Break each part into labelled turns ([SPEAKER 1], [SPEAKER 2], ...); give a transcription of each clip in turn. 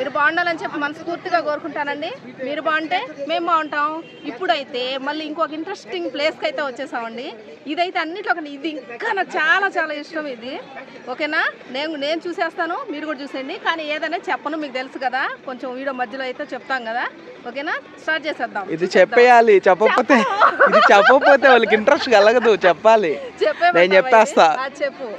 [SPEAKER 1] మీరు బాగుండాలని చెప్పి మనస్ఫూర్తిగా కోరుకుంటానండి. మీరు బాగుంటే మేము బాగుంటాం. ఇప్పుడైతే మళ్ళీ ఇంకొక ఇంట్రెస్టింగ్ ప్లేస్కి అయితే వచ్చేసామండి. ఇదైతే అన్నిట్లో ఒక ఇది ఇంకా నాకు చాలా చాలా ఇష్టం ఇది. ఓకేనా? నేను నేను చూసేస్తాను. మీరు కూడా చూసేయండి. కానీ ఏదైనా చెప్పను మీకు తెలుసు కదా. కొంచెం వీడియో మధ్యలో అయితే చెప్తాం కదా. ఓకేనా? స్టార్ట్ చేసేద్దాం.
[SPEAKER 2] ఇది చెప్పేయాలి చెప్పకపోతే ఇది చెప్పకపోతే వాళ్ళకి ఇంట్రెస్ట్ కలగదు చెప్పాలి.
[SPEAKER 1] చెప్పే
[SPEAKER 2] నేను చెప్పేస్తా.
[SPEAKER 1] చెప్పు.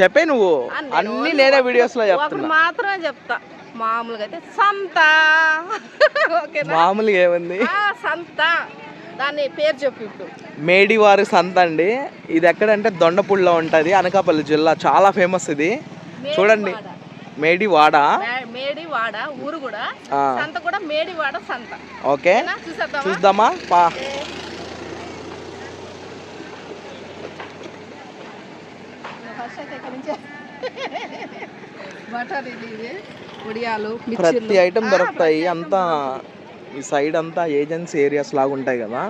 [SPEAKER 2] చెప్పే నువ్వు. అన్ని నేనే
[SPEAKER 1] వీడియోస్లో
[SPEAKER 2] చెప్తున్నా.
[SPEAKER 1] మాత్రమే చెప్తా. మామూలుగా అయితే సంత. ఓకేనా?
[SPEAKER 2] మామూలుగా ఏముంది?
[SPEAKER 1] ఆ, సంత. దాని పేరు చెప్పు ఇప్పుడు.
[SPEAKER 2] మేడివారి సంత అండి. ఇది ఎక్కడంటే దొండపూడిలో ఉంటుంది అనకాపల్లి జిల్లా. చాలా ఫేమస్ ఇది. చూడండి. మేడివాడ.
[SPEAKER 1] మే- మేడివాడ ఊరు కూడా.
[SPEAKER 2] ఆ.
[SPEAKER 1] సంత కూడా మేడివాడ సంత.
[SPEAKER 2] ఓకే.
[SPEAKER 1] ఓకేనా? చూసేద్దామా?
[SPEAKER 2] చూద్దామా? పా.
[SPEAKER 1] ఫస్ట్ అయితే ఇక్కడి నుంచే. బటర్ ఇది ఇవి
[SPEAKER 2] ప్రతి
[SPEAKER 1] మిర్చిలు
[SPEAKER 2] ఐటెం దొరుకుతాయి. అంతా ఈ సైడ్ అంతా ఏజెన్సీ ఏరియాస్ లాగా ఉంటాయి కదా.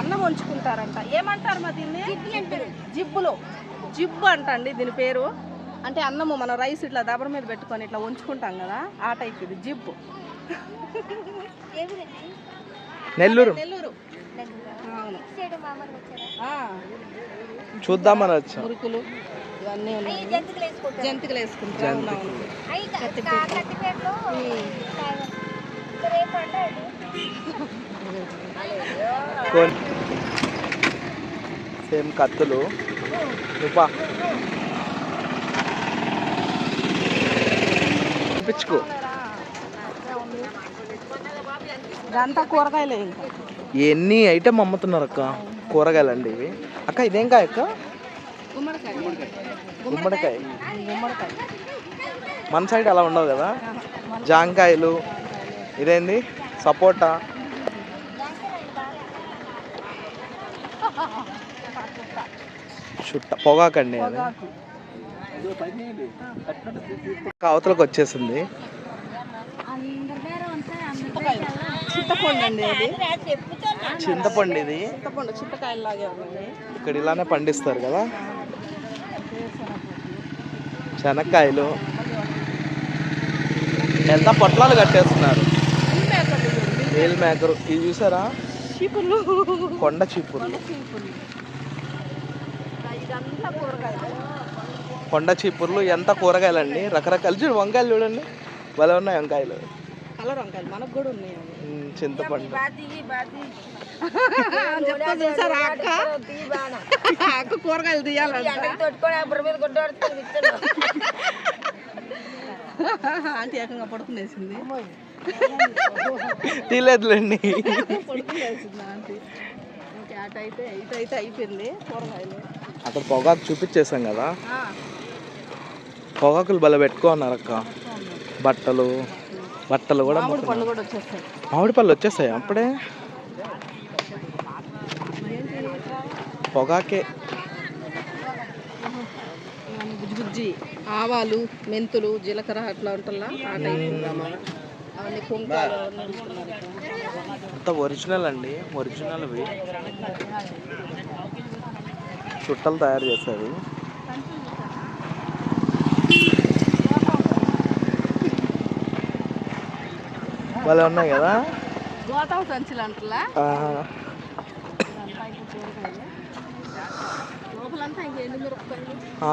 [SPEAKER 1] అన్నం వంచుకుంటారంట. ఏమంటారు మా దీన్ని? జిబ్బులు జిబ్బు అంట అండి దీని పేరు. అంటే అన్నము మన రైస్ ఇట్లా దబర మీద పెట్టుకొని ఇట్లా వంచుకుంటాం కదా ఆ టైప్ ఇది జిబ్బు.
[SPEAKER 2] నెల్లూరు.
[SPEAKER 1] నెల్లూరు. అవును. ఆ,
[SPEAKER 2] చూద్దామని వచ్చాం.
[SPEAKER 1] మురుకులు ఇవన్నీ ఉన్నాయి. జంతికలు
[SPEAKER 2] సేమ్ కత్తులు. నువ్వా చూపించుకో
[SPEAKER 1] ఇదంతా కూరగాయలే ఇంకా.
[SPEAKER 2] ఎన్ని ఐటమ్ అమ్ముతున్నారు అక్క? కూరగాయలండి ఇవి. అక్క ఇదేం కాయ అక్క?
[SPEAKER 1] గుమ్మడికాయ.
[SPEAKER 2] గుమ్మడికాయ. మన సైడ్ అలా ఉండవు కదా? జాంకాయలు ఇదేంది? సపోటా. చుట్ట పొగాకండి అది. అవతలకు వచ్చేసింది
[SPEAKER 1] చింతపండు అండి అది
[SPEAKER 2] చింతపండు ఇది.
[SPEAKER 1] చింతపండు చింతకాయలు లాగే ఉంది.
[SPEAKER 2] ఇక్కడ ఇలానే పండిస్తారు కదా. శనక్కాయలు ఎంత పొట్లాలు కట్టేస్తున్నారు? నీల్ మేకరు ఇది చూసారా?
[SPEAKER 1] చీపులు
[SPEAKER 2] కొండ చీపుర్లు. కొండ చీపుర్లు ఎంత కూరగాయలండి? రకరకాలు. చూడు వంకాయలు చూడండి. భలే ఉన్నాయి వంకాయలు.
[SPEAKER 1] కలర్ వంకాయలు మనకు కూడా ఉన్నాయి
[SPEAKER 2] చింతపండు.
[SPEAKER 1] చెప్తా చూసారా అక్క? అక్క కూరగాయలు తీయాలంట. ఆంటీ ఏకంగా పడుకునేసింది
[SPEAKER 2] తీలేదులేండి.
[SPEAKER 1] పడుకునేసింది ఆంటీ. ఓకే అటు అయితే ఇటు అయితే అయిపోయింది కూరగాయలు.
[SPEAKER 2] అక్కడ పొగాకు చూపించేసాం కదా.
[SPEAKER 1] ఆ,
[SPEAKER 2] పొగాకులు భలే పెట్టుకున్నారు అక్క. బట్టలు. బట్టలు కూడా
[SPEAKER 1] మామిడి. పళ్ళు వచ్చేస్తాయి.
[SPEAKER 2] అప్పుడే? పొగాకే.
[SPEAKER 1] బుజ్జి ఆవాలు మెంతులు జీలకర్ర అట్లా ఉంటుందా.
[SPEAKER 2] అంత ఒరిజినల్ అండి ఒరిజినల్ ఇవి చుట్టలు తయారు చేస్తారు భలే ఉన్నాయి కదా?
[SPEAKER 1] సంచులు అంటలా?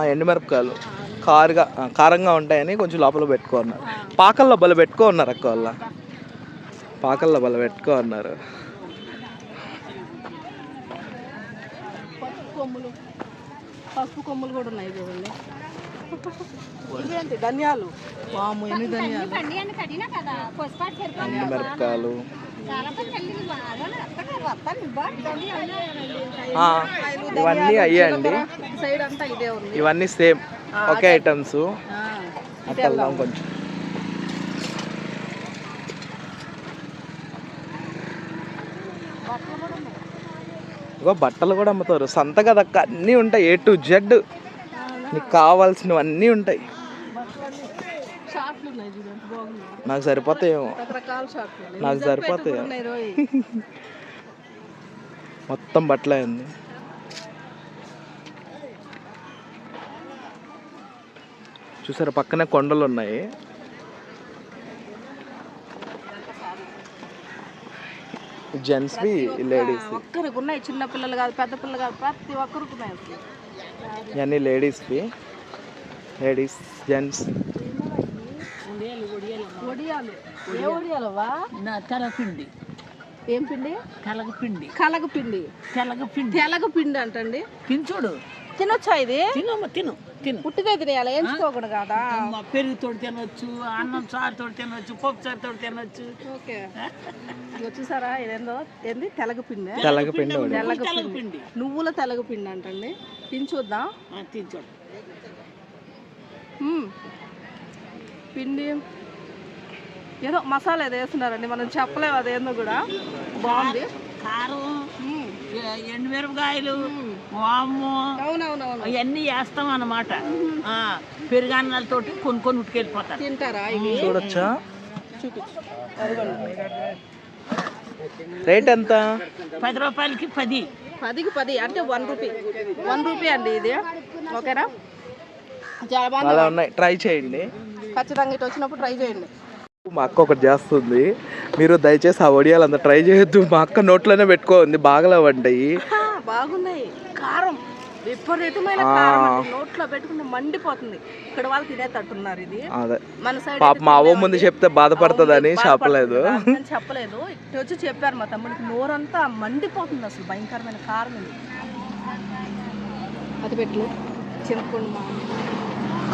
[SPEAKER 2] ఎండుమిరపకాయలు కారుగా కారంగా ఉంటాయని కొంచెం లోపల పెట్టుకున్నారు పాకల్లో బల పెట్టుకున్నారు అక్క వాళ్ళ. పాకల్లో బల
[SPEAKER 1] పసుపు కొమ్ములు. పసుపు కొమ్ములు కూడా ఉన్నాయి చూడండి. ఇవేంటి ధనియాలు. వాము ఎన్ని ధనియాలు?
[SPEAKER 2] ఎండుమిరపకాయలు ఆ, ఇవన్నీ అయ్యే అండి
[SPEAKER 1] సైడ్ అంతా ఇదే ఉంది
[SPEAKER 2] ఇవన్నీ సేమ్ ఒకే ఐటమ్స్. అట్లా వెళ్దాం కొంచెం.
[SPEAKER 1] బట్టలు కూడా ఉన్నాయి.
[SPEAKER 2] ఇగో బట్టలు కూడా అమ్ముతారు. సంత కదక్క అన్నీ ఉంటాయి ఏ టు జెడ్ నీకు కావాల్సినవన్నీ ఉంటాయి. నాకు సరిపోతాయేమో. నాకు సరిపోతాయి. మొత్తం బట్టలే ఉంది చూసారా పక్కనే కొండలు ఉన్నాయి జెంట్స్వి లేడీస్
[SPEAKER 1] ఒక్కరికి ఉన్నాయి. చిన్న పిల్లలు కాదు పెద్ద పిల్లలు కాదు ప్రతి ఒక్కరికి ఉన్నాయి.
[SPEAKER 2] ఇవన్నీ లేడీస్వి లేడీస్ జెంట్స్
[SPEAKER 3] తెలపిండి
[SPEAKER 1] ఏం పిండి?
[SPEAKER 3] కలగపిండి.
[SPEAKER 1] కలగపిండి.
[SPEAKER 3] తెలగపిండి.
[SPEAKER 1] తెలగపిండి అంటండి.
[SPEAKER 3] తినచూడు
[SPEAKER 1] తినొచ్చా ఇది?
[SPEAKER 3] తినమ్మ తిను తిను.
[SPEAKER 1] పుట్టిగా తినేయాలి? ఏంచుకోకూడదు కదా.
[SPEAKER 3] పెరుగుతో తినొచ్చు అన్నం సారుతో తినొచ్చు పప్పు సారుతో తినొచ్చు.
[SPEAKER 1] ఓకే. చూసారా ఇదేందో? ఏంది? తెలగపిండి.
[SPEAKER 2] తెల్లగపిండి
[SPEAKER 3] తెలగపిండి
[SPEAKER 1] నువ్వుల తెలగపిండి. అంటండి. తిని చూద్దాం.
[SPEAKER 3] తినచూడు.
[SPEAKER 1] పిండి. ఏదో మసాలా ఏదో వేస్తున్నారండి మనం చెప్పలేము అదేందో కూడా. బాగుంది.
[SPEAKER 3] కారం ఎండుమిరపకాయలు వాము
[SPEAKER 1] అవునవునవును.
[SPEAKER 3] అవన్నీ వేస్తాం అన్నమాట. ఆ, పెరుగన్నాలతోటి కొన్ని కొన్ని ఉట్టుకెళ్ళిపోతారు.
[SPEAKER 1] తింటారా
[SPEAKER 2] చూడొచ్చా? రేట్ ఎంత?
[SPEAKER 3] పది రూపాయలకి పది.
[SPEAKER 1] పదికి పది అంటే వన్ రూపీ. వన్ రూపీ అండి ఇది. ఓకేనా? చాలా
[SPEAKER 2] ఉన్నాయి. ట్రై చేయండి.
[SPEAKER 1] ఖచ్చితంగా ఇటు వచ్చినప్పుడు ట్రై చేయండి.
[SPEAKER 2] మా అక్క ఒకటి చేస్తుంది. మీరు దయచేసి ఆ వడియాలు అంత ట్రై చేయొద్దు. మా అక్క నోట్లోనే పెట్టుకోండి. బాగలేవంటాయి
[SPEAKER 1] ఆ, బాగున్నాయి. కారం. విపరీతమైన కారం అండి. నోట్లో పెట్టుకుంటే మండిపోతుంది. ఇక్కడ వాళ్ళు తినేటట్టున్నారు ఇది.
[SPEAKER 2] అదే.
[SPEAKER 1] మన సైడ్
[SPEAKER 2] పాప మా అవ్వ ముందు చెప్తే బాధపడుతుందని చెప్పలేదు.
[SPEAKER 1] నేను చెప్పలేదు. ఇటు వచ్చి చెప్పారు మా తమ్ముడికి. నోరంతా మండిపోతుంది అసలు. భయంకరమైన కారం ఇది. అది పెట్టు. చింతపండు మా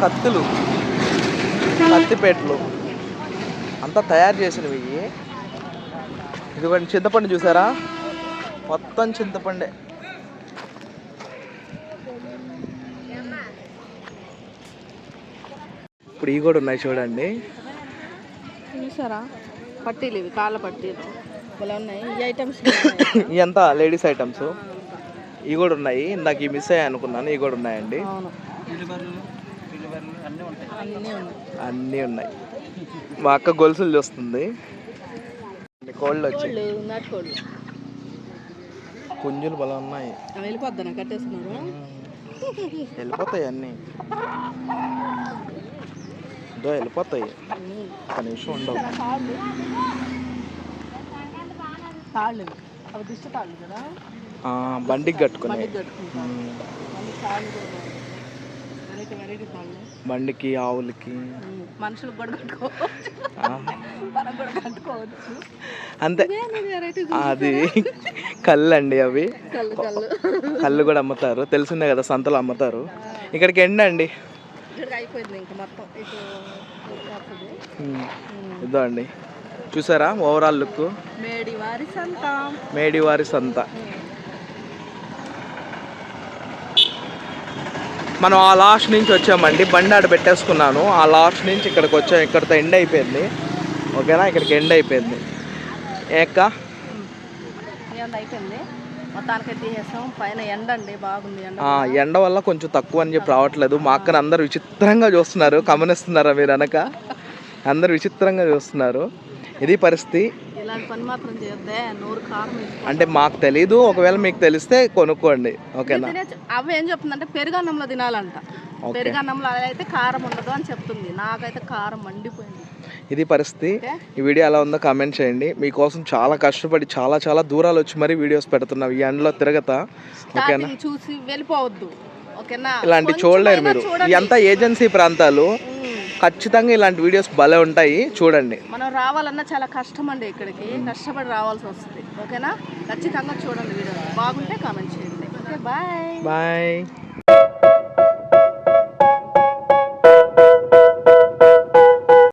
[SPEAKER 2] కత్తులు. కత్తిపేటలు. అంతా తయారు చేసినవి. ఇదిగోండి చింతపండు చూసారా? మొత్తం చింతపండే. ఇప్పుడు ఇవి కూడా ఉన్నాయి చూడండి.
[SPEAKER 1] చూసారా? పట్టీలు ఇవి కాళ్ళ పట్టీలు. ఇలా ఉన్నాయి. ఈ ఐటమ్స్
[SPEAKER 2] ఇవి అంతా లేడీస్ ఐటమ్స్ ఇవి కూడా ఉన్నాయి. ఇందాక ఇవి మిస్ అయ్యాయి అనుకున్నాను. ఇవి కూడా ఉన్నాయండి.
[SPEAKER 1] అవును. అన్నీ ఉన్నాయి.
[SPEAKER 2] అన్నీ ఉన్నాయి. మా అక్క గొలుసులు చూస్తుంది. కోళ్ళు వచ్చి
[SPEAKER 1] కోళ్ళు. నాటుకోళ్ళు
[SPEAKER 2] పుంజులు బలం ఉన్నాయి.
[SPEAKER 1] అవి వెళ్ళిపోద్దాను కట్టేస్తున్నారు?
[SPEAKER 2] వెళ్ళిపోతాయి అన్నీ. ఇదో వెళ్ళిపోతాయి. నిమిషం ఉండవు.
[SPEAKER 1] తాళ్ళు. అవి దిష్టి తాళ్ళు కదా?
[SPEAKER 2] బండికి కట్టుకున్నాయి
[SPEAKER 1] బండికి మళ్ళీ తాళ్ళు కూడా బాగున్నాయి. వెరైటీ వెరైటీ తాళ్ళు
[SPEAKER 2] బండికి ఆవులకి.
[SPEAKER 1] మనుషులకు కూడా కట్టుకోవచ్చు.
[SPEAKER 2] అంతే. అది కళ్ళు అండి అవి.
[SPEAKER 1] కళ్ళు
[SPEAKER 2] కూడా అమ్ముతారు. తెలిసిందే కదా సంతలో అమ్ముతారు. ఇక్కడికి ఎండ అండి
[SPEAKER 1] ఇక్కడికి అయిపోయింది ఇంకా మొత్తం. ఇటు వస్తుంది.
[SPEAKER 2] ఉమ్, ఇదో అండి చూసారా? Overall look.
[SPEAKER 1] మేడి వారి సంత.
[SPEAKER 2] మేడివారి సంత. మనం ఆ లాస్ట్ నుంచి వచ్చామండి. బండి ఆడ పెట్టేసుకున్నాను. ఆ లాస్ట్ నుంచి ఇక్కడికి వచ్చాం. ఇక్కడితో ఎండ్ అయిపోయింది. ఓకేనా? ఇక్కడికి ఎండ్ అయిపోయింది. ఏక్క
[SPEAKER 1] ఎండ
[SPEAKER 2] వల్ల కొంచెం తక్కువ అని చెప్పి రావట్లేదు. మా అక్కని అందరు విచిత్రంగా చూస్తున్నారు. గమనిస్తున్నారా మీరు అనక? అందరు విచిత్రంగా చూస్తున్నారు. ఇది పరిస్థితి.
[SPEAKER 1] ఇలాంటి పని మాత్రం నోరు కారం వేసుకో
[SPEAKER 2] అంటే మాకు తెలీదు ఒకవేళ మీకు తెలిస్తే కొనుక్కోండి. ఓకేనా?
[SPEAKER 1] అవి ఏం చెప్తుందంటే పెరుగన్నంలో తినాలంట. పెరుగన్నంలో అలా అయితే కారం ఉండదు అని చెప్తుంది. నాకైతే కారం మండిపోయింది.
[SPEAKER 2] ఇది పరిస్థితి. ఈ వీడియో ఎలా ఉందో కామెంట్ చేయండి. మీకోసం చాలా కష్టపడి చాలా చాలా దూరాలు వచ్చి మరీ వీడియోస్ పెడుతున్నాం. ఈ ఎండలో తిరగతా. ఓకేనా?
[SPEAKER 1] స్టార్టింగ్ చూసి వెళ్ళిపోవద్దు. ఓకేనా?
[SPEAKER 2] ఇలాంటి
[SPEAKER 1] కొంచెమైనా
[SPEAKER 2] చూడలేరు మీరు.
[SPEAKER 1] చూడండి.
[SPEAKER 2] ఇదంతా ఏజెన్సీ ప్రాంతాలు. ఖచ్చితంగా ఇలాంటి వీడియోస్ భలే ఉంటాయి. చూడండి.
[SPEAKER 1] మనం రావాలన్నా చాలా కష్టం అండి ఇక్కడికి. కష్టపడి రావాల్సి వస్తుంది. ఓకేనా? ఖచ్చితంగా చూడండి వీడియో. బాగుంటే కామెంట్ చేయండి. Okay bye.
[SPEAKER 2] బాయ్.